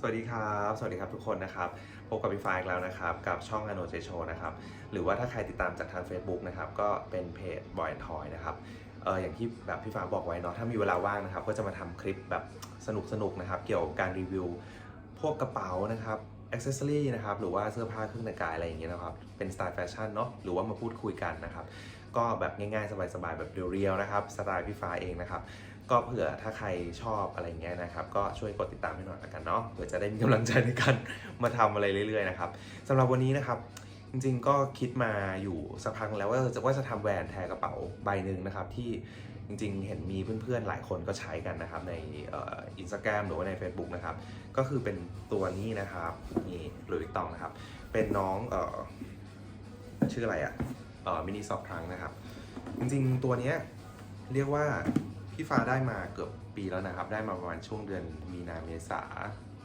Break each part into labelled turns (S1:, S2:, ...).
S1: สวัสดีครับ สวัสดีครับทุกคนนะครับ พบกับพี่ฟ้าอีกแล้วนะครับ กับช่องอโนเจโชนะครับ หรือว่าถ้าใครติดตามจากทาง Facebook นะครับ ก็เป็นเพจบอยทอยนะครับ เอออย่างที่แบบพี่ฟ้าบอกไว้เนาะ ถ้ามีเวลาว่างนะครับ ก็จะมาทำคลิปแบบสนุกๆนะครับ เกี่ยวกับการรีวิว พวกกระเป๋านะครับอ็อกเซสซอรี่นะครับ หรือว่าเสื้อผ้าเครื่องแต่งกายอะไรอย่างเงี้ยนะครับ เป็นสไตล์แฟชั่นเนาะ หรือว่ามาพูดคุยกันนะครับ ก็แบบง่ายๆ สบายๆ แบบเรียวๆ นะครับ สไตล์พี่ฟ้าเองนะครับ ก็เผื่อถ้าใครชอบอะไรเงี้ยนะครับ ก็ช่วยกดติดตามให้หน่อยละกันเนาะเผื่อจะได้มีกำลังใจในการมาทำอะไรเรื่อยๆนะครับสำหรับวันนี้นะครับจริงๆก็คิดมาอยู่สักพักแล้วว่าจะว่าจะทำแหวนแทนกระเป๋าใบหนึ่งนะครับที่จริงๆ เห็นมีเพื่อนๆ หลายคนก็ใช้กันนะครับในอินสตาแกรมหรือว่าใน Facebook นะครับ ก็คือเป็นตัวนี้นะครับนี่หลุยส์ตองนะครับ เป็นน้องเอ่อชื่ออะไรอะ่ะมินิซอฟทรังนะครับ จริงๆ ตัวเนี้ยเรียกว่า พี่ฟ้าได้มาเกือบปีแล้วนะครับ ได้มาประมาณช่วงเดือนมีนาเมษา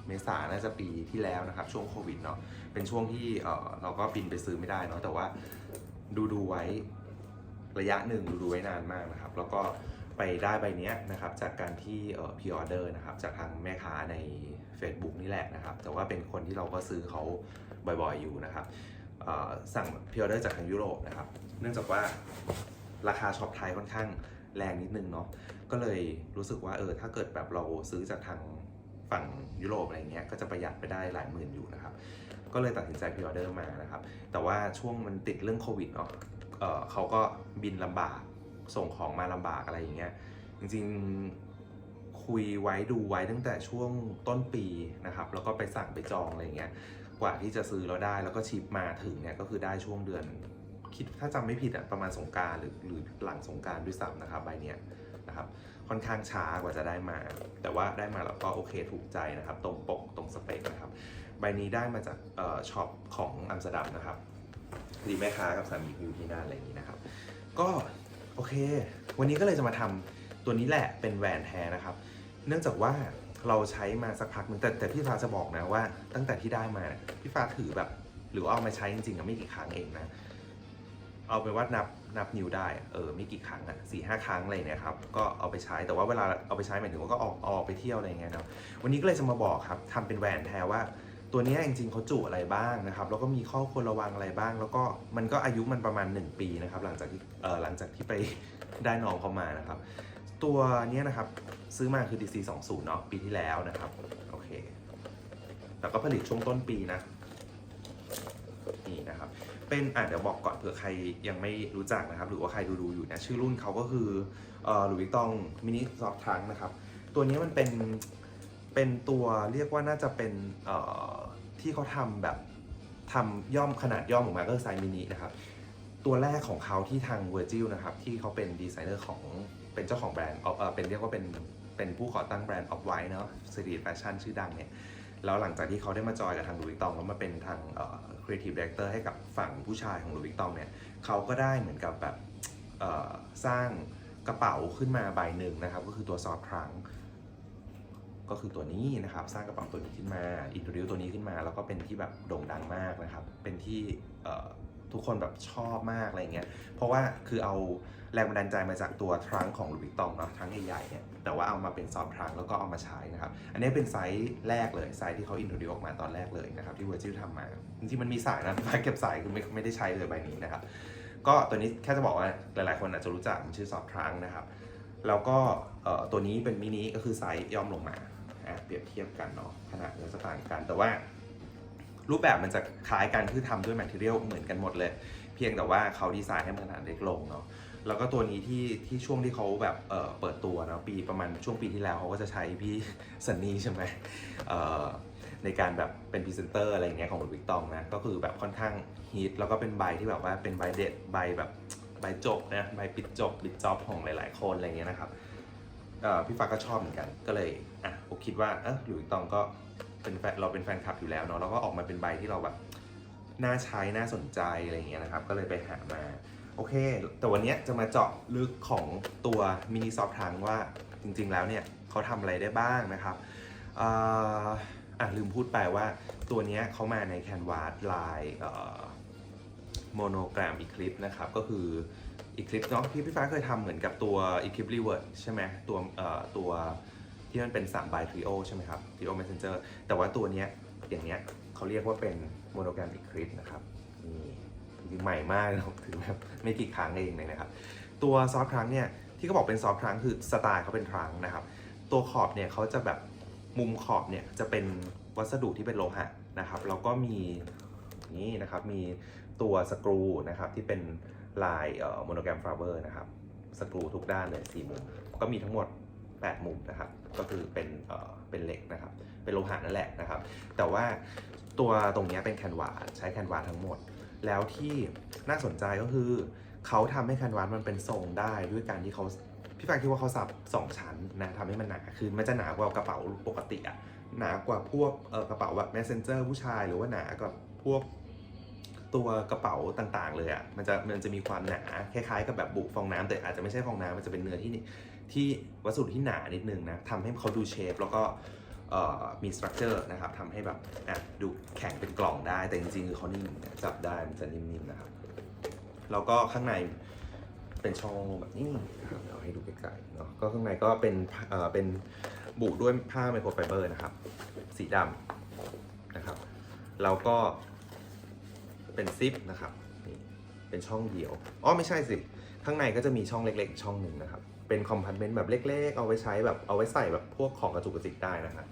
S1: เมษาน่าจะปีที่แล้วนะครับ ช่วงโควิดเนาะเป็นช่วงที่เออเราก็บินไปซื้อไม่ได้เนาะแต่ว่าดูดูไว้ระยะหนึ่งดูดูไว้นานมากนะครับ แล้วก็ไปได้ใบเนี้ยนะครับ จากการที่เออพิออเดอร์นะครับ จากทางแม่ค้าใน Facebook นี่แหละนะครับ แต่ว่าเป็นคนที่เราก็ซื้อเขาบ่อยๆอยู่นะครับสั่งพิออเดอร์จากทางยุโรปนะครับ เนื่องจากว่าราคาช็อปไทยค่อนข้างแรงนิดนึงเนาะ ก็เลยรู้สึกว่าเออถ้าเกิดแบบเราซื้อจากทางฝั่งยุโรปอะไรเงี้ยก็จะประหยัดไปได้หลายหมื่นอยู่นะครับ ก็เลยตัดสินใจพิออเดอร์มานะครับ แต่ว่าช่วงมันติดเรื่องโควิดเนาะเออเขาก็บินลำบากส่งของมาลำบากอะไรอย่างเงี้ยจริงๆคุยไว้ดูไว้ตั้งแต่ช่วงต้นปีนะครับ แล้วก็ไปสั่งไปจองอะไรเงี้ยกว่าที่จะซื้อแล้วได้แล้วก็ชิปมาถึงเนี่ยก็คือได้ช่วงเดือนคิดถ้าจำไม่ผิดอะประมาณสงการหรือหรือหลังสงการด้วยซ้ำนะครับใบเนี้ย นะครับค่อนข้างช้ากว่าจะได้มา แต่ว่าได้มาแล้วก็โอเคถูกใจนะครับ ตรงปกตรงสเปคนะครับ ใบนี้ได้มาจากออช็อปของอัมสเตอร์ดัมนะครับดีแม่ค้ากับสามีอยู่ที่นั่นอะไรอย่างนี้นะครับ ก็โอเค วันนี้ก็เลยจะมาทำตัวนี้แหละเป็นแหวนแท้นะครับ เนื่องจากว่าเราใช้มาสักพักนึงแต่แต่พี่ฟ้าจะบอกนะว่า ตั้งแต่ที่ได้มาพี่ฟ้าถือแบบ หรือว่าเอามาใช้จริงๆอะไม่กี่ครั้งเองนะ เอาเป็นว่านับนับนิ้วได้เออไม่กี่ครั้งอะสี่ห้าครั้งอะไรเนี่ยครับก็เอาไปใช้แต่ว่าเวลาเอาไปใช้หมายถึงว่าก็ออกออกไปเที่ยวอะไรเงี้ยเนาะวันนี้ก็เลยจะมาบอกครับทำเป็นแหวนแทนว่าตัวนี้จริงๆเขาจุอะไรบ้างนะครับ แล้วก็มีข้อควรระวังอะไรบ้าง แล้วก็มันก็อายุมันประมาณ 1 ปีนะครับ หลังจากที่เออหลังจากที่ไปได้น้องเขามานะครับ ตัวนี้นะครับซื้อมาคือ DC 20เนาะปีที่แล้วนะครับโอเคแต่ก็ผลิตช่วงต้นปีนะนี่นะครับ เป็นอะเดี๋ยวบอกก่อนเผื่อใครยังไม่รู้จักนะครับ หรือว่าใครดูดูๆอยู่เนี่ยชื่อรุ่นเขาก็คือเอ่อหลุยตองมินิซอฟทังนะครับ ตัวนี้มันเป็นเป็นตัวเรียกว่าน่าจะเป็นเอ่อที่เขาทำแบบทำย่อมขนาดย่อมออกมาก็คือไซส์มินินะครับ ตัวแรกของเขาที่ทาง Virgil นะครับ ที่เขาเป็นดีไซเนอร์ของเป็นเจ้าของแบรนด์เออเป็นเรียกว่าเป็นเป็นผู้ก่อตั้งแบรนด์ Off White เนาะสตรีทแฟชั่นชื่อดังเนี่ยแล้วหลังจากที่เขาได้มาจอยกับทางลุยตองแล้วมาเป็นทาง ครีเอทีฟดีเรคเตอร์ให้กับฝั่งผู้ชายของลูวิกตองเนี่ยเขาก็ได้เหมือนกับแบบสร้างกระเป๋าขึ้นมาใบหนึ่งนะครับ ก็คือตัวซอฟทรังก็คือตัวนี้นะครับ สร้างกระเป๋าตัวนี้ขึ้นมาอินทริวตัวนี้ขึ้นมา แล้วก็เป็นที่แบบโด่งดังมากนะครับ เป็นที่ทุกคนแบบชอบมากอะไรเงี้ยเพราะว่าคือเอา แรงบันดาลใจมาจากตัวทรังของลุยส์ตองเนาะทรังใหญ่ๆเนี่ยแต่ว่าเอามาเป็นซอฟทรังแล้วก็เอามาใช้นะครับ อันนี้เป็นไซส์แรกเลยไซส์ที่เขาอินโทรดิวออกมาตอนแรกเลยนะครับที่ Virgil ทำมาจริงๆมันมีสายนะมาเก็บสายคือไม่ไม่ได้ใช้เลยใบนี้นะครับ ก็ตัวนี้แค่จะบอกว่าหลายๆ คนอาจจะรู้จักมันชื่อซอฟทรังนะครับแล้วก็ตัวนี้เป็นมินิก็คือไซส์ย่อมลงมาเปรียบเทียบกันเนาะขนาดจะต่างกันแต่ว่ารูปแบบมันจะคล้ายกันคือทำด้วยแมทเทียลเหมือนกันหมดเลย เพียงแต่ว่าเขาดีไซน์ให้มันขนาดเล็กลงเนาะ แล้วก็ตัวนี้ที่ที่ช่วงที่เขาแบบเออเปิดตัวนะปีประมาณช่วงปีที่แล้วเขาก็จะใช้พี่ซันนี่ใช่ไหมเอ่อในการแบบเป็นพรีเซนเตอร์อะไรอย่างเงี้ยของหลุยส์วิกตองนะก็คือแบบค่อนข้างฮิตแล้วก็เป็นใบที่แบบว่าเป็นใบเด็ดใบแบบใบจบนะใบปิดจบปิดจ็อบของหลาย ๆ คนอะไรเงี้ยนะครับเอ่อพี่ฟ้าก็ชอบเหมือนกันก็เลยอะผมคิดว่าเออหลุยส์วิกตองก็เป็นแฟนเราเป็นแฟนคลับอยู่แล้วเนาะแล้วก็ออกมาเป็นใบที่เราแบบน่าใช้น่าสนใจอะไรเงี้ยนะครับ ก็เลยไปหามา โอเค แต่วันนี้จะมาเจาะลึกของตัวมินิซอฟทังว่าจริงๆแล้วเนี่ยเขาทำอะไรได้บ้างนะครับอ่าอะลืมพูดไปว่าตัวนี้เขามาในแคนวาสลายโมโนแกรมอีคลิปนะครับ ก็คืออีคลิปเนาะพี่พี่ฟ้าเคยทำเหมือนกับตัวอีคลิปรีเวิร์ดใช่ไหมตัวเอ่อตัวที่มันเป็น3 by trio ใช่ไหมครับ trio messenger แต่ว่าตัวเนี้ยอย่างเนี้ยเขาเรียกว่าเป็น monogamic grid นะครับ ใหม่มากนะครับถือแบบไม่กี่ครั้งเองเลยนะครับ ตัวซอฟทรังเนี่ยที่เขาบอกเป็นซอฟทรังคือสไตล์เขาเป็นทรังนะครับ ตัวขอบเนี่ยเขาจะแบบมุมขอบเนี่ยจะเป็นวัสดุที่เป็นโลหะนะครับแล้วก็มีนี่นะครับมีตัวสกรูนะครับที่เป็นลายโมโนแกรมฟลาเวอร์นะครับสกรูทุกด้านเลย4มุมก็มีทั้งหมด 8 มุมนะครับ ก็คือเป็นเอ่อเป็นเหล็กนะครับ เป็นโลหะนั่นแหละนะครับ แต่ว่าตัวตรงเนี้ยเป็นแคนวาสใช้แคนวาสทั้งหมด แล้วที่น่าสนใจก็คือ เขาทำให้แคนวาสมันเป็นทรงได้ด้วยการที่เขาพี่ฟางคิดว่าเขาสับสองชั้นนะทำให้มันหนาคือมันจะหนากว่ากระเป๋าปกติอะหนากว่าพวกเออกระเป๋าแบบ messenger ผู้ชายหรือว่าหนากว่าพวกตัวกระเป๋าต่างๆ เลยอะมันจะมันจะมีความหนาคล้ายๆ กับแบบบุฟองน้ำแต่อาจจะไม่ใช่ฟองน้ำมันจะเป็นเนื้อที่นี่ที่วัสดุที่หนานิดนึงนะทำให้เขาดูเชฟแล้วก็ มีสตรัคเจอร์นะครับทำให้แบบดูแข็งเป็นกล่องได้ แต่จริงๆคือเขานิ่มจับได้มันจะนิ่มๆนะครับ แล้วก็ข้างในเป็นช่องแบบนี้นะครับเดี๋ยวให้ดูใกล้ๆเนาะก็ข้างในก็เป็นเป็นบุด้วยผ้าไมโครไฟเบอร์นะครับ สีดำนะครับ แล้วก็เป็นซิปนะครับนี่เป็นช่องเดียวอ๋อไม่ใช่สิ ข้างในก็จะมีช่องเล็กๆอีกช่องหนึ่งนะครับ เป็นคอมพาร์ตเมนต์แบบเล็ก ๆ เอาไว้ใช้แบบเอาไว้ใส่แบบพวกของกระจุกกระจิกได้นะครับ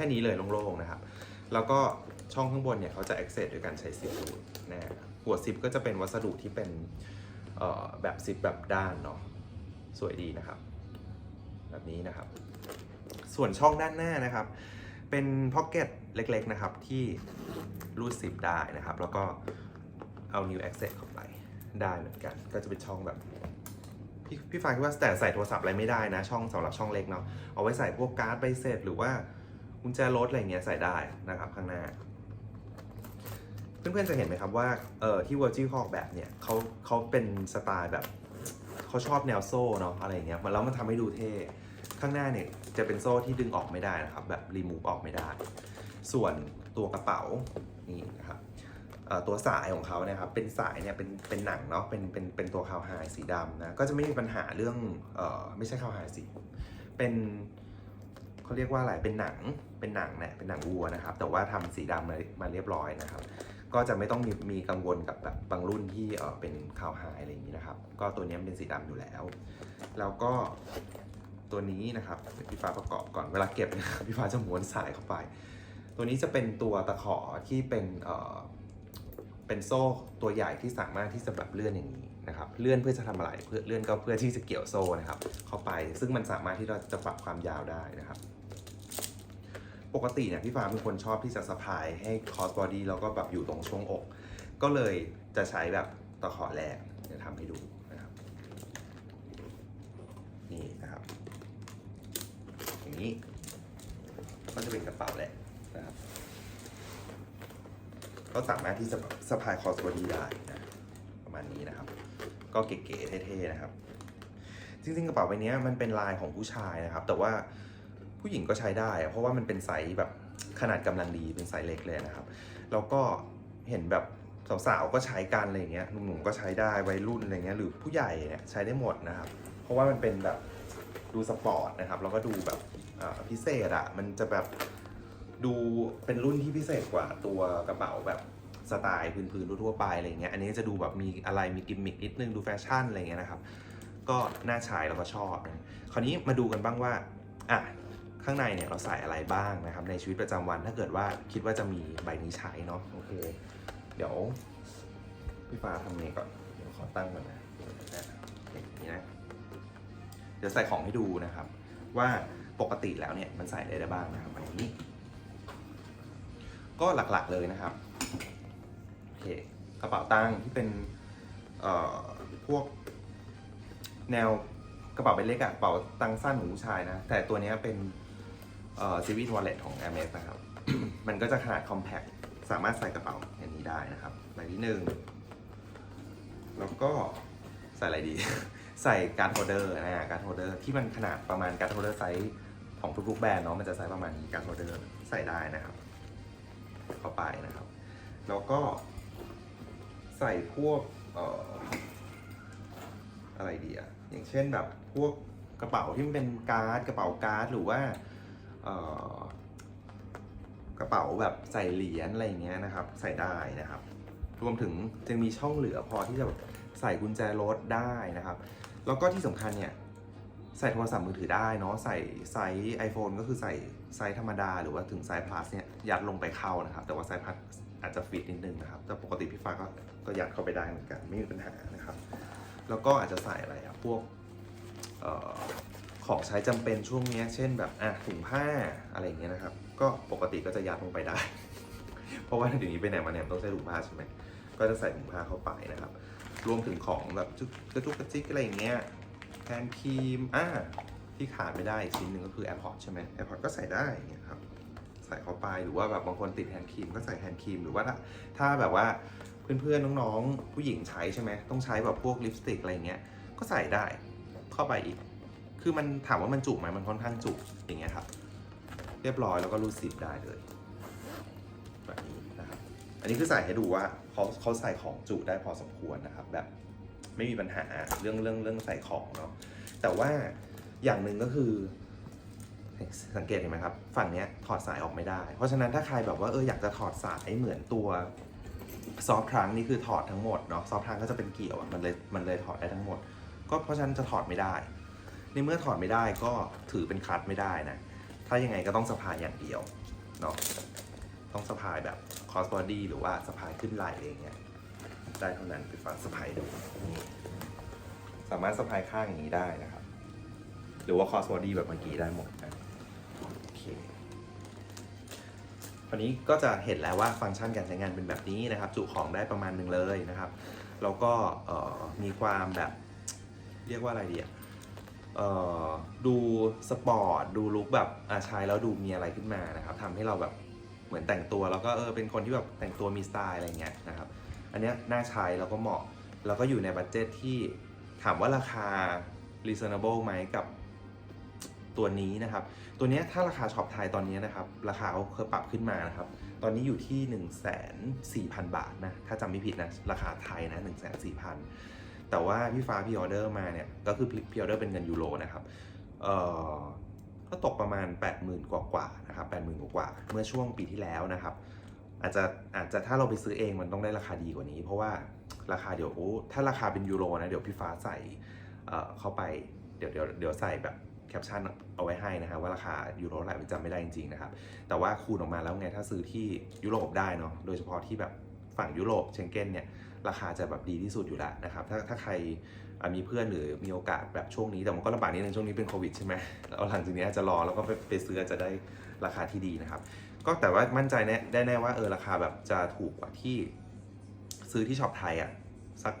S1: ค่นี้เลยโล่งๆนะครับ แล้วก็ช่องข้างบนเนี่ยเขาจะ access โดยการใช้ซิปรูดนะหัวซิปก็จะเป็นวัสดุที่เป็นแบบซิปแบบด้านเนาะสวยดีนะครับ แบบนี้นะครับ ส่วนช่องด้านหน้านะครับ เป็นพ็อกเก็ตเล็กๆนะครับที่รูดซิปได้นะครับ แล้วก็เอา new access เข้าไปได้เหมือนกัน ก็จะเป็นช่องแบบพี่พี่ฟางคิดว่าแต่ใส่โทรศัพท์อะไรไม่ได้นะ ช่องสำหรับช่องเล็กเนาะเอาไว้ใส่พวกการ์ดใบเสร็จหรือว่า กุญแจรถอะไรเงี้ยใส่ได้นะครับข้างหน้า เพื่อนๆจะเห็นไหมครับว่าเออที่ Virgil เขาออกแบบเนี่ยเขาเขาเป็นสไตล์แบบเขาชอบแนวโซ่เนาะอะไรเงี้ยแล้วมันทำให้ดูเท่ข้างหน้าเนี่ยจะเป็นโซ่ที่ดึงออกไม่ได้นะครับ แบบรีมูฟออกไม่ได้ ส่วนตัวกระเป๋านี่นะครับตัวสายของเขาเนี่ยครับเป็นสายเนี่ยเป็นเป็นหนังเนาะเป็นเป็นเป็นตัวคาวไฮสีดำนะก็จะไม่มีปัญหาเรื่องเออไม่ใช่คาวไฮสีเป็น เขาเรียกว่าอะไรเป็นหนังเป็นหนังเนี่ยเป็นหนังวัวนะครับ แต่ว่าทำสีดำมามาเรียบร้อยนะครับ ก็จะไม่ต้องมีมีกังวลกับแบบบางรุ่นที่เออเป็นคาวไฮอะไรอย่างนี้นะครับ ก็ตัวนี้มันเป็นสีดำอยู่แล้ว แล้วก็ตัวนี้นะครับพี่ฟ้าประกอบก่อนเวลาเก็บนะครับพี่ฟ้าจะม้วนสายเข้าไป ตัวนี้จะเป็นตัวตะขอที่เป็นเออเป็นโซ่ตัวใหญ่ที่สามารถที่จะแบบเลื่อนอย่างนี้นะครับเลื่อนเพื่อจะทำอะไรเพื่อเลื่อนก็เพื่อที่จะเกี่ยวโซ่นะครับ เข้าไปซึ่งมันสามารถที่เราจะปรับความยาวได้นะครับ ปกติเนี่ยพี่ฟ้าเป็นคนชอบที่จะสะพายให้คอสบอดี้แล้วก็แบบอยู่ตรงช่วงอก ก็เลยจะใช้แบบตะขอแรกเดี๋ยวทำให้ดูนะครับนี่นะครับอย่างนี้ก็จะเป็นกระเป๋าแหละนะครับ ก็สามารถที่จะสะพายคอสบอดี้ได้นะประมาณนี้นะครับ ก็เก๋ๆเท่ๆนะครับ จริงๆกระเป๋าใบนี้มันเป็นลายของผู้ชายนะครับ แต่ว่า ผู้หญิงก็ใช้ได้ เพราะว่ามันเป็นไซส์แบบขนาดกำลังดีเป็นไซส์เล็กเลยนะครับ แล้วก็เห็นแบบสาวๆก็ใช้กันอะไรเงี้ยหนุ่มๆก็ใช้ได้วัยรุ่นอะไรเงี้ยหรือผู้ใหญ่เนี่ยใช้ได้หมดนะครับ เพราะว่ามันเป็นแบบดูสปอร์ตนะครับแล้วก็ดูแบบพิเศษอะมันจะแบบดูเป็นรุ่นที่พิเศษกว่าตัวกระเป๋าแบบสไตล์พื้นๆทั่วไปอะไรเงี้ยอันนี้จะดูแบบมีอะไรมีกิมมิคนิดนึงดูแฟชั่นอะไรเงี้ยนะครับ ก็น่าใช้แล้วก็ชอบนะคราวนี้มาดูกันบ้างว่าอะ ข้างในเนี่ยเราใส่อะไรบ้างนะครับ ในชีวิตประจำวันถ้าเกิดว่าคิดว่าจะมีใบนี้ใช้เนาะโอเค เดี๋ยวพี่ฟ้าทำนี้ก่อนเดี๋ยวขอตั้งก่อนนะอย่างนี้นะเดี๋ยวใส่ของให้ดูนะครับ ว่าปกติแล้วเนี่ยมันใส่อะไรได้บ้างนะครับอันนี้ ก็หลักๆเลยนะครับโอเคกระเป๋าตังค์ที่เป็นเอ่อพวกแนวกระเป๋าใบเล็กอะกระเป๋าตังค์สั้นของผู้ชายนะ แต่ตัวนี้เป็น ซีรีส์วอลเล็ตของ Hermes นะครับ มันก็จะขนาดคอมแพคสามารถใส่กระเป๋าอย่างนี้ได้นะครับใบที่หนึ่งแล้วก็ใส่อะไรดี ใส่การ์ดโฮเดอร์นะการ์ดโฮเดอร์ที่มันขนาดประมาณการ์ดโฮเดอร์ไซส์ของทุกๆแบรนด์เนาะมันจะไซส์ประมาณนี้การ์ดโฮเดอร์ใส่ได้นะครับ เข้าไปนะครับ แล้วก็ใส่พวกเอ่ออะไรดีอะอย่างเช่นแบบพวกกระเป๋าที่มันเป็นการ์ดกระเป๋าการ์ดหรือว่า กระเป๋าแบบใส่เหรียญอะไรเงี้ยนะครับ ใส่ได้นะครับ รวมถึงจะมีช่องเหลือพอที่จะแบบใส่กุญแจรถได้นะครับ แล้วก็ที่สำคัญเนี่ยใส่โทรศัพท์มือถือได้เนาะใส่ไซส์ iPhone ก็คือใส่ไซส์ธรรมดา หรือว่าถึงไซส์ plus เนี่ยยัดลงไปเข้านะครับ แต่ว่าไซส์ plus อาจจะฟิตนิดนึงนะครับ แต่ปกติพี่ฟ้าก็ก็ยัดเข้าไปได้เหมือนกัน ไม่มีปัญหานะครับ แล้วก็อาจจะใส่อะไรอะพวกเอ่อ ของใช้จำเป็นช่วงนี้เช่นแบบอะถุงผ้าอะไรอย่างเงี้ยนะครับ ก็ปกติก็จะยัดลงไปได้ เพราะว่าเดี๋ยวนี้ไปไหนมาเนี่ยต้องใช้ถุงผ้าใช่ไหมก็จะใส่ถุงผ้าเข้าไปนะครับ รวมถึงของแบบจุกระจุกกระจิกอะไรอย่างเงี้ยแทนครีมอ่าที่ขาดไม่ได้อีกชิ้นหนึ่งก็คือ AirPods ใช่ไหม AirPods ก็ใส่ได้เงี้ยครับใส่เข้าไปหรือว่าแบบบางคนติดแฮนด์ครีมก็ใส่แฮนด์ครีมหรือว่าถ้าถ้าแบบว่าเพื่อนๆน้องๆผู้หญิงใช้ใช่ไหมต้องใช้แบบพวกลิปสติกอะไรเงี้ยก็ใส่ได้เข้าไปอีก คือมันถามว่ามันจุไหมมันค่อนข้างจุอย่างเงี้ยครับ เรียบร้อยแล้วก็รูดซิปได้เลยแบบนี้นะครับอันนี้คือใส่ให้ดูว่าเขาเขาใส่ของจุได้พอสมควรนะครับ แบบไม่มีปัญหาเรื่องเรื่องเรื่องใส่ของเนาะแต่ว่าอย่างหนึ่งก็คือสังเกตเห็นไหมครับ ฝั่งเนี้ยถอดสายออกไม่ได้ เพราะฉะนั้นถ้าใครแบบว่าเอออยากจะถอดสายเหมือนตัวซอฟทรังนี่คือถอดทั้งหมดเนาะซอฟทรังก็จะเป็นเกี่ยวมันเลยมันเลยถอดได้ทั้งหมด ก็เพราะฉะนั้นจะถอดไม่ได้ ในเมื่อถอดไม่ได้ก็ถือเป็นคัดไม่ได้นะ ถ้ายังไงก็ต้องสะพายอย่างเดียวเนาะต้องสะพายแบบคอสบอดี้หรือว่าสะพายขึ้นไหล่อะไรอย่างเงี้ยได้เท่านั้นไปฟังสะพายดูนี่สามารถสะพายข้างอย่างนี้ได้นะครับ หรือว่าคอสบอดี้แบบเมื่อกี้ได้หมดนะโอเคคราวนี้ก็จะเห็นแล้วว่าฟังก์ชันการใช้งานเป็นแบบนี้นะครับ จุของได้ประมาณหนึ่งเลยนะครับ แล้วก็เออมีความแบบเรียกว่าอะไรดีอะเอ่อ ดูสปอร์ตดูลุคแบบอาใช้แล้วดูมีอะไรขึ้นมานะครับทำให้เราแบบเหมือนแต่งตัวแล้วก็เออเป็นคนที่แบบแต่งตัวมีสไตล์อะไรเงี้ยนะครับ อันเนี้ยน่าใช้แล้วก็เหมาะแล้วก็อยู่ในบัตเจตที่ถามว่าราคา reasonable ไหมกับตัวนี้นะครับ ตัวนี้ถ้าราคาช็อปไทยตอนนี้นะครับ ราคาเขาเคยปรับขึ้นมานะครับ ตอนนี้อยู่ที่ 1 4 0 0 0 บาทนะ ถ้าจำไม่ผิดนะ ราคาไทยนะ 1 4 0 0 0 แต่ว่าพี่ฟ้าพี่ออเดอร์มาเนี่ยก็คือพี่ออเดอร์เป็นเงินยูโรนะครับเอ่อก็ตกประมาณ 80,000 กว่ากว่านะครับ80,000 กว่ากว่าเมื่อช่วงปีที่แล้วนะครับ อาจจะอาจจะถ้าเราไปซื้อเองมันต้องได้ราคาดีกว่านี้ เพราะว่าราคาเดี๋ยวถ้าราคาเป็นยูโรนะเดี๋ยวพี่ฟ้าใส่เอ่อเข้าไปเดี๋ยวเดี๋ยวเดี๋ยวใส่แบบแคปชั่นเอาไว้ให้นะครับว่าราคายูโรเท่าไหร่จำไม่ได้จริงๆนะครับแต่ว่าคูณออกมาแล้วไงถ้าซื้อที่ยุโรปได้เนาะโดยเฉพาะที่แบบฝั่งยุโรปเชงเก้นเนี่ย ราคาจะแบบดีที่สุดอยู่แล้วนะครับ ถ้าถ้าใครมีเพื่อนหรือมีโอกาสแบบช่วงนี้แต่มันก็ลำบากนิดนึงช่วงนี้เป็นโควิดใช่ไหมแล้วหลังจากนี้อาจจะรอแล้วก็ไปไปซื้อจจะได้ราคาที่ดีนะครับ ก็แต่ว่ามั่นใจแน่ได้แน่ว่าเออราคาแบบจะถูกกว่าที่ซื้อที่ช็อปไทยอะสัก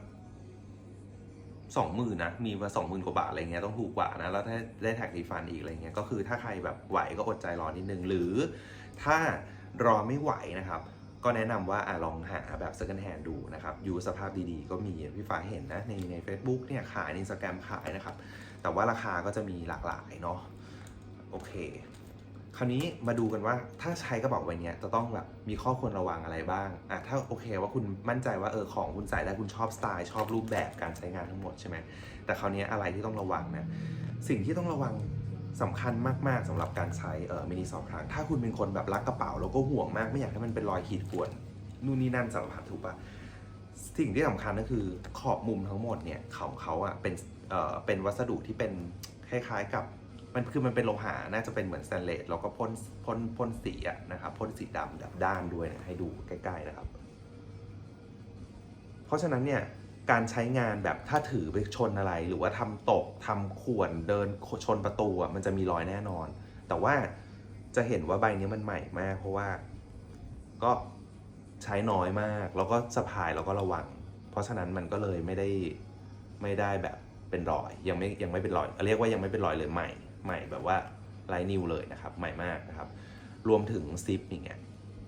S1: สองหมื่นนะมีมาสองหมื่นกว่าบาทอะไรเงี้ยต้องถูกกว่านะแล้วถ้าได้แท็กรีฟันอีกอะไรเงี้ยก็คือถ้าใครแบบไหวก็อดใจรอนิดนึงหรือถ้ารอไม่ไหวนะครับ ก็แนะนำว่าอลองหาแบบ second hand ดูนะครับอยู่สภาพดีๆ ก็มีพี่ฟ้าเห็นนะ ในใน Facebook เนี่ยขายใน Instagram ขายนะครับ แต่ว่าราคาก็จะมีหลากหลายเนาะโอเค คราวนี้มาดูกันว่าถ้าใช้กระเป๋าใบนี้จะต้องแบบมีข้อควรระวังอะไรบ้างอะถ้าโอเคว่าคุณมั่นใจว่าเออของคุณใส่ได้คุณชอบสไตล์ชอบรูปแบบการใช้งานทั้งหมดใช่ไหมแต่คราวนี้อะไรที่ต้องระวังนะสิ่งที่ต้องระวัง สำคัญมากๆสำหรับการใช้เออมินิซอฟครั้ง ถ้าคุณเป็นคนแบบรักกระเป๋าแล้วก็ห่วงมากไม่อยากให้มันเป็นรอยขีดข่วนนู่นนี่นั่นสารพัดถูกปะสิ่งที่สำคัญก็คือขอบมุมทั้งหมดเนี่ยของเขาอะเป็นเอ่อเป็นวัสดุที่เป็นคล้ายๆกับมันคือมันเป็นโลหะน่าจะเป็นเหมือนสแตนเลสแล้วก็พ่นพ่นพ่นสีอะนะครับพ่นสีดำแบบด้านด้วยนะให้ดูใกล้ๆนะครับ เพราะฉะนั้นเนี่ย การใช้งานแบบถ้าถือไปชนอะไร หรือว่าทำตกทำข่วนเดินชนประตูอะมันจะมีรอยแน่นอน แต่ว่าจะเห็นว่าใบนี้มันใหม่มาก เพราะว่าก็ใช้น้อยมาก แล้วก็สะพายแล้วก็ระวัง เพราะฉะนั้นมันก็เลยไม่ได้ไม่ได้แบบเป็นรอยยังไม่ยังไม่เป็นรอย เรียกว่ายังไม่เป็นรอยเลยใหม่ ใหม่แบบว่าไลนิวเลยนะครับ ใหม่มากนะครับ รวมถึงซิปอย่างเงี้ย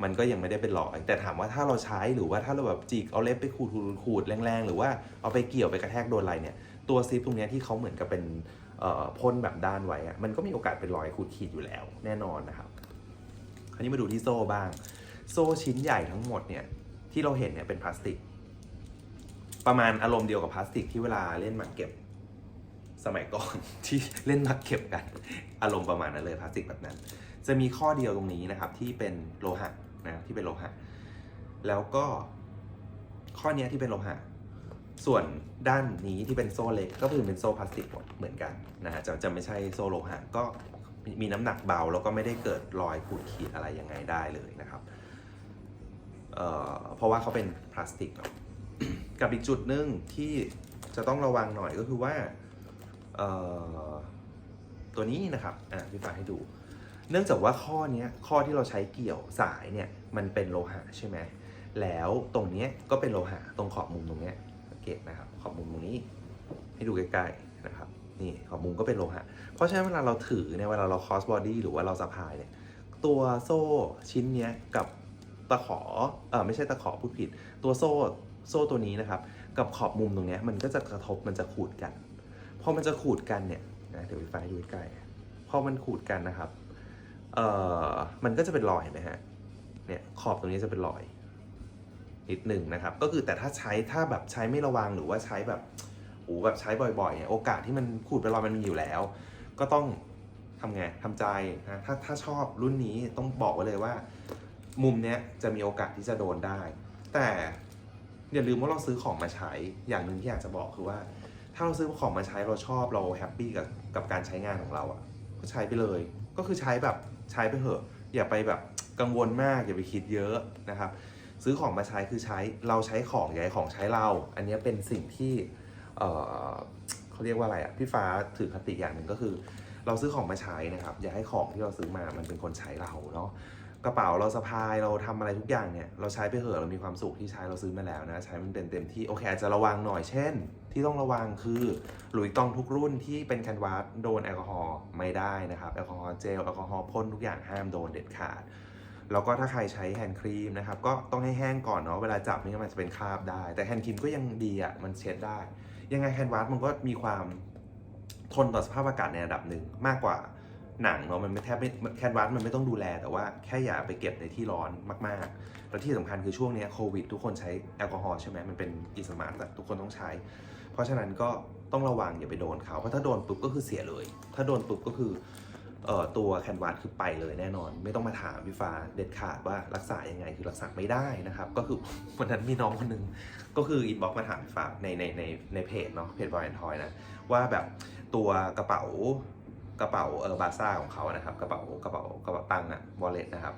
S1: มันก็ยังไม่ได้เป็นรอย แต่ถามว่าถ้าเราใช้หรือว่าถ้าเราแบบจิกเอาเล็บไปขูดขูดขูดแรงๆ หรือว่าเอาไปเกี่ยวไปกระแทกโดนอะไรเนี่ยตัวซิปตรงนี้ที่เขาเหมือนกับเป็นพ่นแบบด้านไว้มันก็มีโอกาสเป็นรอยขูดขีดอยู่แล้วแน่นอนนะครับ คราวนี้มาดูที่โซ่บ้าง โซ่ชิ้นใหญ่ทั้งหมดเนี่ยที่เราเห็นเนี่ยเป็นพลาสติก ประมาณอารมณ์เดียวกับพลาสติกที่เวลาเล่นหมากเก็บ สมัยก่อนที่เล่นนักเก็บกัน อารมณ์ประมาณนั้นเลยพลาสติกแบบนั้น จะมีข้อเดียวตรงนี้นะครับที่เป็นโลหะ นะที่เป็นโลหะ แล้วก็ข้อนี้ที่เป็นโลหะ ส่วนด้านนี้ที่เป็นโซ่เล็กก็คือเป็นโซ่พลาสติกเหมือนกันนะฮะจะจะไม่ใช่โซ่โลหะก็มีน้ำหนักเบาแล้วก็ไม่ได้เกิดรอยขูดขีดอะไรยังไงได้เลยนะครับเเพราะว่าเขาเป็นพลาสติกเนาะกับอีกจุดหนึ่งที่จะต้องระวังหน่อยก็คือว่าตัวนี้นะครับ อะพี่ฟ้าให้ดู เนื่องจากว่าข้อนี้ข้อที่เราใช้เกี่ยวสายเนี่ยมันเป็นโลหะใช่ไหมแล้วตรงนี้ก็เป็นโลหะตรงขอบมุมตรงนี้สังเกตนะครับขอบมุมตรงนี้ให้ดูใกล้ๆนะครับนี่ขอบมุมก็เป็นโลหะ เพราะฉะนั้นเวลาเราถือเนี่ยเวลาเราคอสบอดี้หรือว่าเราสะพายเนี่ยตัวโซ่ชิ้นเนี้ยกับตะขอเออไม่ใช่ตะขอพูดผิด ตัวโซ่โซ่ตัวนี้นะครับ กับขอบมุมตรงนี้มันก็จะกระทบมันจะขูดกันพอมันจะขูดกันเนี่ยนะเดี๋ยวไปไฟดูใกล้พอมันขูดกันนะครับ เอ่อมันก็จะเป็นรอยเห็นไหมฮะเนี่ยขอบตรงนี้จะเป็นรอยนิดหนึ่งนะครับ ก็คือแต่ถ้าใช้ถ้าแบบใช้ไม่ระวังหรือว่าใช้แบบโอ้แบบใช้บ่อยๆเนี่ยโอกาสที่มันขูดเป็นรอยมันมีอยู่แล้ว ก็ต้องทำไงทำใจนะถ้าถ้าชอบรุ่นนี้ต้องบอกไว้เลยว่า มุมเนี้ยจะมีโอกาสที่จะโดนได้ แต่อย่าลืมว่าเราซื้อของมาใช้อย่างหนึ่งที่อยากจะบอกคือว่า ถ้าเราซื้อของมาใช้เราชอบเราแฮปปี้กับกับการใช้งานของเราอะ่ะก็ใช้ไปเลย ก็คือใช้แบบ ใช้ไปเถอะ อย่าไปแบบกังวลมาก อย่าไปคิดเยอะนะครับ ซื้อของมาใช้คือใช้เราใช้ของอย่าให้ของใช้เรา อันนี้เป็นสิ่งที่เอ่อเขาเรียกว่าอะไรอะ่ะพี่ฟ้าถือคติอย่างหนึ่งก็คือ เราซื้อของมาใช้นะครับ อย่าให้ของที่เราซื้อมามันเป็นคนใช้เราเนาะ กระเป๋าเราสะพายเราทำอะไรทุกอย่างเนี่ยเราใช้ไปเถอะเรามีความสุขที่ใช้เราซื้อมาแล้วนะใช้มันเต็มเต็มที่โอเคอาจจะระวังหน่อยเช่น ที่ต้องระวังคือหลุยตองทุกรุ่นที่เป็นแคนวาสโดนแอลกอฮอล์ไม่ได้นะครับแอลกอฮอล์เจลแอลกอฮอล์พ่นทุกอย่างห้ามโดนเด็ดขาดแล้วก็ถ้าใครใช้แฮนด์ครีมนะครับก็ต้องให้แห้งก่อนเนาะเวลาจับนี่มันจะเป็นคราบได้ แต่แฮนด์ครีมก็ยังดีอะ่ะมันเช็ดได้ ยังไงแคนวาสมันก็มีความทนต่อสภาพอากาศในระดับหนึ่งมากกว่า หนังเนาะมันไม่แทบไม่แคนวาสมันไม่ต้องดูแล แต่ว่าแค่อย่าไปเก็บในที่ร้อนมากๆ แล้วที่สำคัญคือช่วงนี้โควิด ทุกคนใช้แอลกอฮอล์ใช่ไหมมันเป็นอิสมาร์ตทุกคนต้องใช้ เพราะฉะนั้นก็ต้องระวังอย่าไปโดนเขาเพราะถ้าโดนปุ๊บก็คือเสียเลย ถ้าโดนปุ๊บก็คือเอ่อตัวแคนวาสคือไปเลยแน่นอน ไม่ต้องมาถามพี่ฟ้าเด็ดขาดว่ารักษายังไงคือรักษาไม่ได้นะครับ ก็คือวันนั้นมีน้องคนหนึ่งก็คืออินบ็อกมาถามพี่ฟ้าในในในในเพจเนาะเพจบอยแอนทอยนะว่าแบบตัวกระเป๋า กระเป๋าเออบาซ่าของเขานะครับ กระเป๋ากระเป๋ากระเป๋าตังค์อะวอลเล็ตนะครับ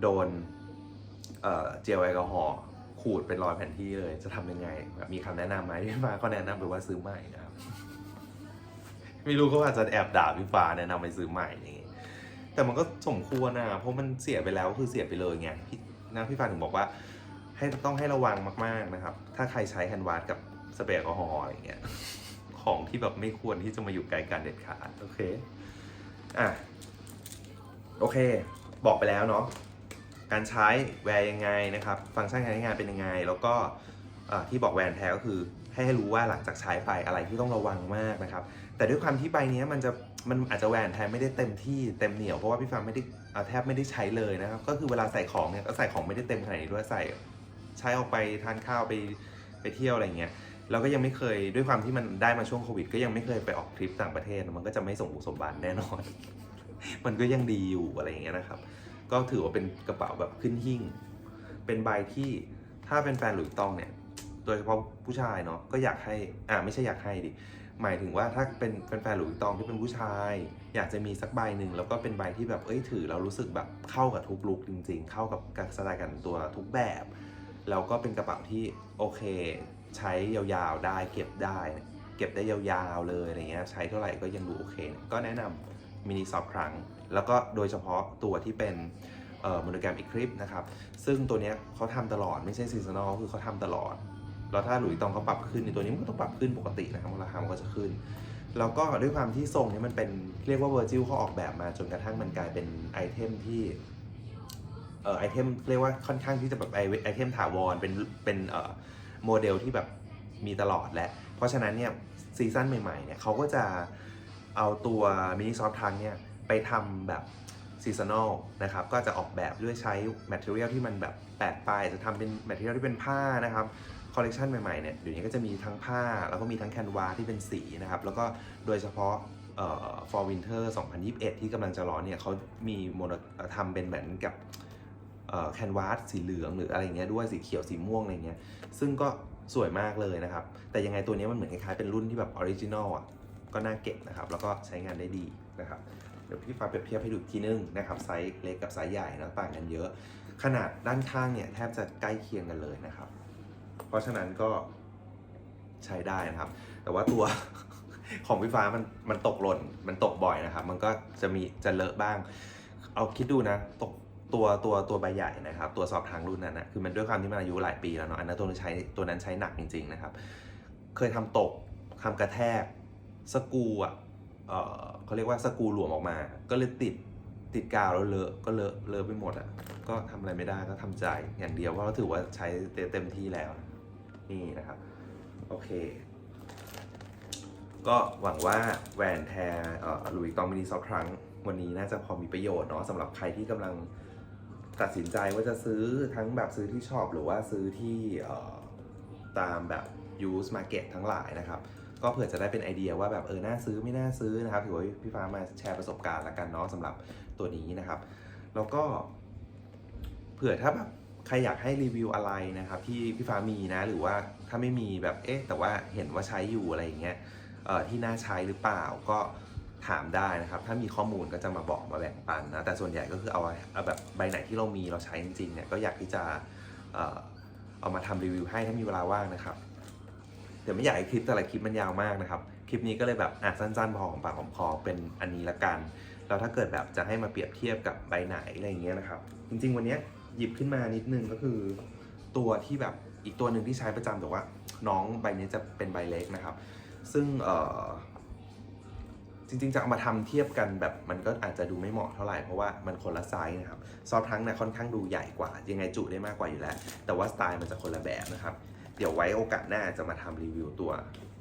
S1: โดนเอ่อเจลแอลกอฮอล์ขูดเป็นรอยแผ่นที่เลย จะทำยังไงแบบมีคำแนะนำไหมพี่ฟ้าก็แนะนำไปว่าซื้อใหม่นะครับ ไม่รู้เขาอาจจะแอบด่าพี่ฟ้าแนะนำไปซื้อใหม่นี่แต่มันก็สมควรนะเพราะมันเสียไปแล้วคือเสียไปเลยไงพี่นะพี่ฟ้าถึงบอกว่า ให้ต้องให้ระวังมาก ๆนะครับ ถ้าใครใช้แฮนด์วาสกับสเปรย์แอลกอฮอล์อะไรเงี้ย ของที่แบบไม่ควรที่จะมาอยู่ใกล้กันเด็ดขาดโอเคอะโอเค บอกไปแล้วเนาะการใช้แวร์ยังไงนะครับ ฟังก์ชันการใช้งานเป็นยังไง แล้วก็ที่บอกแวนแท้ก็คือให้ให้รู้ว่าหลังจากใช้ไปอะไรที่ต้องระวังมากนะครับ แต่ด้วยความที่ใบนี้มันจะมันอาจจะแหวนแทนไม่ได้เต็มที่เต็มเหนียวเพราะว่าพี่ฟังไม่ได้แทบไม่ได้ใช้เลยนะครับ ก็คือเวลาใส่ของเนี่ยก็ใส่ของไม่ได้เต็มขนาดนี้ด้วยใส่ ใช้ออกไปทานข้าวไปไปเที่ยวอะไรเงี้ย เราก็ยังไม่เคยด้วยความที่มันได้มาช่วงโควิด ก็ยังไม่เคยไปออกทริปต่างประเทศ มันก็จะไม่สมบูรณ์สมบันแน่นอน มันก็ยังดีอยู่อะไรอย่างเงี้ยนะครับ ก็ถือว่าเป็นกระเป๋าแบบขึ้นหิ้ง เป็นใบที่ถ้าเป็นแฟนหลุยตองเนี่ย โดยเฉพาะผู้ชายเนาะ ก็อยากให้ อ่าไม่ใช่อยากให้ดิ หมายถึงว่าถ้าเป็นแฟนๆหลุยตองที่เป็นผู้ชาย อยากจะมีสักใบหนึ่งแล้วก็เป็นใบที่แบบ เอ้ย ถือเรารู้สึกแบบเข้ากับทุกลุคจริง ๆ เข้ากับการสไตล์การแต่งตัวทุกแบบ แล้วก็เป็นกระเป๋าที่โอเค ใช้ยาวๆได้เก็บได้ เก็บได้ยาวๆเลยอะไรเงี้ยใช้เท่าไหร่ก็ยังดูโอเค ก็แนะนำมินิซอฟครั้ง แล้วก็โดยเฉพาะตัวที่เป็นเอ่อโมโนแกรมอีคลิปนะครับ ซึ่งตัวเนี้ยเขาทำตลอดไม่ใช่ซีซันอลคือเขาทำตลอด แล้วถ้าหลุยส์ตองเขาปรับขึ้นในตัวนี้มันก็ต้องปรับขึ้นปกตินะครับราคามันก็จะขึ้นแล้วก็ด้วยความที่ทรงเนี้มันเป็นเรียกว่าเวอร์จิลเขาออกแบบมาจนกระทั่งมันกลายเป็นไอเทมที่เอ่อไอเทมเรียกว่าค่อนข้างที่จะแบบไอไอเทมถาวรเป็นเป็นเอ่อ โมเดลที่แบบมีตลอดแหละ เพราะฉะนั้นเนี่ยซีซั่นใหม่ๆเนี่ยเขาก็จะเอาตัวมินิซอฟทังเนี่ยไปทำแบบซีซันอลนะครับก็จะออกแบบด้วยใช้แมทเทอเรียลที่มันแบบแปลกไปจะทำเป็นแมทเทอเรียลที่เป็นผ้านะครับคอลเลกชันใหม่ๆเนี่ยเดี๋ยวนี้ก็จะมีทั้งผ้า แล้วก็มีทั้งแคนวาที่เป็นสีนะครับ แล้วก็โดยเฉพาะเอ่อ for winter 2021 ที่กำลังจะร้อนเนี่ยเขามีโมโนเอ่อทำเป็นเหมือนกับ แคนวาสสีเหลืองหรืออะไรเงี้ยด้วยสีเขียวสีม่วงอะไรเงี้ยซึ่งก็สวยมากเลยนะครับ แต่ยังไงตัวนี้มันเหมือนคล้ายๆเป็นรุ่นที่แบบออริจินอลอะก็น่าเก็บนะครับ แล้วก็ใช้งานได้ดีนะครับ เดี๋ยวพี่ฟ้าเปรียบเทียบให้ดูอีกทีนึงนะครับไซส์เล็กกับไซส์ใหญ่นะต่างกันเยอะ ขนาดด้านข้างเนี่ยแทบจะใกล้เคียงกันเลยนะครับ เพราะฉะนั้นก็ใช้ได้นะครับ แต่ว่าตัวของพี่ฟ้ามันมันตกหล่นมันตกบ่อยนะครับ มันก็จะมีจะเลอะบ้าง เอาคิดดูนะตก ตัวตัวตัวใบใหญ่นะครับ ตัวสอบทางรุ่นนั้นนะคือมันด้วยความที่มันอายุหลายปีแล้วเนาะอันนั้นตัวนั้นใช้ตัวนั้นใช้หนักจริง ๆนะครับ เคยทำตกทำกระแทกสกูอะเออเขาเรียกว่าสกูหลวมออกมา ก็เลยติดติดกาวแล้วเลอะก็เลอะเลอะไปหมดอะก็ทำอะไรไม่ได้ก็ทำใจอย่างเดียวเพราะว่าถือว่าใช้เต็มที่แล้วนะนี่นะครับ โอเค ก็หวังว่าแหวนแทร์ลุยตองมินิซอฟครั้งวันนี้น่าจะพอมีประโยชน์เนาะสำหรับใครที่กำลัง ตัดสินใจว่าจะซื้อทั้งแบบซื้อที่ช็อปหรือว่าซื้อที่ตามแบบ use market ทั้งหลายนะครับ ก็เผื่อจะได้เป็นไอเดียว่าแบบเออน่าซื้อไม่น่าซื้อนะครับถือว่าพี่ฟ้ามาแชร์ประสบการณ์ละกันเนาะสำหรับตัวนี้นะครับ แล้วก็ เผื่อถ้าแบบใครอยากให้รีวิวอะไรนะครับที่พี่ฟ้ามีนะหรือว่าถ้าไม่มีแบบเอ๊ะแต่ว่าเห็นว่าใช้อยู่อะไรอย่างเงี้ยที่น่าใช้หรือเปล่าก็ ถามได้นะครับ ถ้ามีข้อมูลก็จะมาบอกมาแบ่งปันนะ แต่ส่วนใหญ่ก็คือเอาเอาแบบใบไหนที่เรามีเราใช้จริงๆเนี่ยก็อยากที่จะเออเอามาทำรีวิวให้ถ้ามีเวลาว่างนะครับเดี๋ยวไม่อยากให้คลิปแต่ละคลิปมันยาวมากนะครับ คลิปนี้ก็เลยแบบอะสั้นๆพอของปากของคอเป็นอันนี้ละกัน แล้วถ้าเกิดแบบจะให้มาเปรียบเทียบกับใบไหนอะไรอย่างเงี้ยนะครับ จริง ๆ วันนี้หยิบขึ้นมานิดนึงก็คือ ตัวที่แบบอีกตัวหนึ่งที่ใช้ประจำแต่ว่าน้องใบนี้จะเป็นใบเล็กนะครับ ซึ่งเอ่อ จริงๆจะเอามาทำเทียบกันแบบมันก็อาจจะดูไม่เหมาะเท่าไหร่เพราะว่ามันคนละไซส์นะครับ ซอฟทั้งเนี่ยค่อนข้างดูใหญ่กว่า ยังไงจุได้มากกว่าอยู่แล้ว แต่ว่าสไตล์มันจะคนละแบบนะครับ เดี๋ยวไว้โอกาสหน้าจะมาทำรีวิวตัว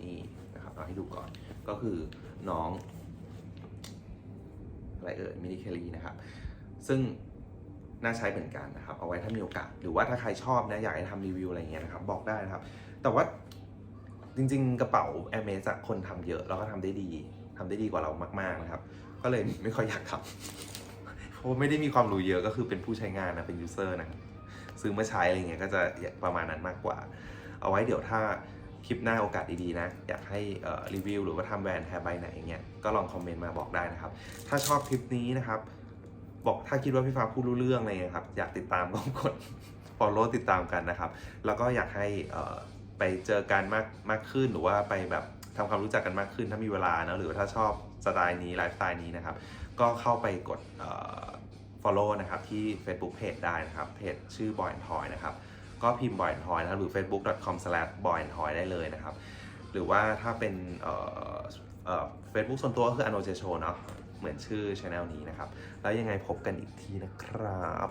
S1: นี้นะครับเอาให้ดูก่อนก็คือน้องอะไรเอ่ยมินิเคลีนะครับ ซึ่งน่าใช้เหมือนกันนะครับ เอาไว้ถ้ามีโอกาส หรือว่าถ้าใครชอบนะอยากให้ทำรีวิวอะไรเงี้ยนะครับ บอกได้นะครับ แต่ว่าจริงๆ กระเป๋า a อ r m e s คนทำเยอะแล้วก็ทำได้ดี ทำได้ดีกว่าเรามากๆนะครับ ก็เลยไม่ค่อยอยากทำเพราะว่าไม่ได้มีความรู้เยอะก็คือเป็นผู้ใช้งานนะเป็นยูเซอร์นะครับซื้อมาใช้อะไรเงี้ยก็จะประมาณนั้นมากกว่า เอาไว้เดี๋ยวถ้าคลิปหน้าโอกาสดีๆนะ อยากให้รีวิวหรือว่าทำแบรนด์แทร์ใบไหนอย่างเงี้ยก็ลองคอมเมนต์มาบอกได้นะครับ ถ้าชอบคลิปนี้นะครับ บอกถ้าคิดว่าพี่ฟ้าพูดรู้เรื่องอะไรเงี้ยครับ อยากติดตามก็กด follow ติดตามกันนะครับ แล้วก็อยากให้ไปเจอกันมากมากขึ้นหรือว่าไปแบบ ทำความรู้จักกันมากขึ้นถ้ามีเวลานะหรือว่าถ้าชอบสไตล์นี้ไลฟ์สไตล์นี้นะครับ ก็เข้าไปกดเอ่อ follow นะครับที่ Facebook Page ได้นะครับเพจชื่อ Boy and Toy นะครับก็พิมพ์ Boy and Toy นะครับหรือ facebook.com/boy and toy ได้เลยนะครับ หรือว่าถ้าเป็นเอ่อเอ่อ Facebook ส่วนตัวก็คือ Ano j Show เนาะเหมือนชื่อช anel นี้นะครับ แล้วยังไงพบกันอีกทีนะครับ